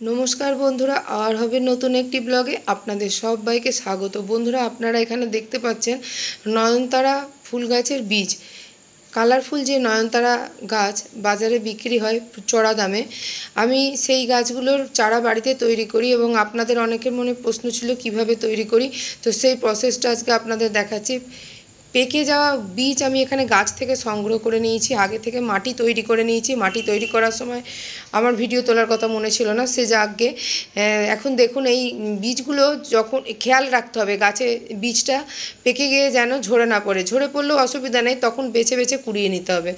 নমস্কার বন্ধুরা, আর হবে নতুন একটি ব্লগে আপনাদের সবাইকে স্বাগত। বন্ধুরা, আপনারা এখানে দেখতে পাচ্ছেন নয়নতারা ফুল গাছের বীজ। কালারফুল যে নয়নতারা গাছ বাজারে বিক্রি হয় চড়া দামে, আমি সেই গাছগুলোর চারা বাড়িতে তৈরি করি এবং আপনাদের অনেকের মনে প্রশ্ন ছিল, কীভাবে তৈরি করি? তো সেই প্রসেসটা আজকে আপনাদের দেখাচ্ছি। পেকে যাওয়া বীজ আমি এখানে গাছ থেকে সংগ্রহ করে নিয়েছি, আগে থেকে মাটি তৈরি করে নিয়েছি। মাটি তৈরি করার সময় আমার ভিডিও তোলার কথা মনে ছিল না, সে যাগে এখন দেখুন এই বীজগুলো যখন, খেয়াল রাখতে হবে গাছে বীজটা পেকে গিয়ে যেন ঝরে না পড়ে। ঝরে পড়লেও অসুবিধা নেই, তখন বেছে বেছে কুড়িয়ে নিতে হবে।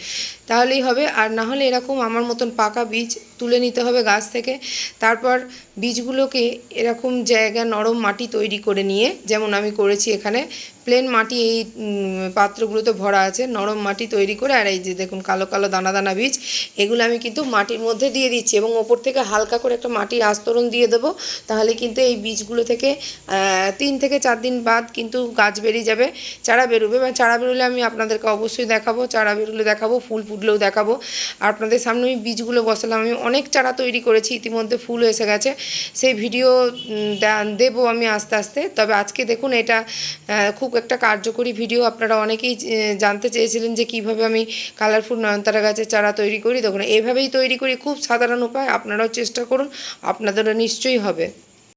তাহলেই হবে। আর না হলে এরকম আমার মতন পাকা বীজ তুলে নিতে হবে গাছ থেকে। তারপর বীজগুলোকে এরকম জায়গা নরম মাটি তৈরি করে নিয়ে, যেমন আমি করেছি এখানে, প্লেন মাটি এই পাত্রগুলোতে ভরা আছে, নরম মাটি তৈরি করে, আর এই যে দেখুন কালো কালো দানা দানা বীজ, এগুলো আমি কিন্তু মাটির মধ্যে দিয়ে দিচ্ছি এবং ওপর থেকে হালকা করে একটা মাটির আস্তরণ দিয়ে দেবো, তাহলে কিন্তু এই বীজগুলো থেকে তিন থেকে চার দিন বাদ কিন্তু গাছ বেরিয়ে যাবে, চারা বেরোবে বা চারা বেরোলে আমি আপনাদেরকে অবশ্যই দেখাবো, চারা বেরোলে দেখাবো, ফুল ফুটলেও দেখাবো, আর আপনাদের সামনে আমি বীজগুলো বসালাম, আমি অনেক চারা তৈরি করেছি, ইতিমধ্যে ফুল এসে গেছে, সেই ভিডিও দেবো আমি আস্তে আস্তে, তবে আজকে দেখুন এটা খুব একটা কার্যকরী ভিডিও আপনারা অনেকেই জানতে চেয়েছিলেন যে কীভাবে আমি কালারফুল নয়নতারা গাছের চারা তৈরি করি। তখন এভাবেই তৈরি করি, খুব সাধারণ উপায়, আপনারাও চেষ্টা করুন, আপনাদেরও নিশ্চয়ই হবে।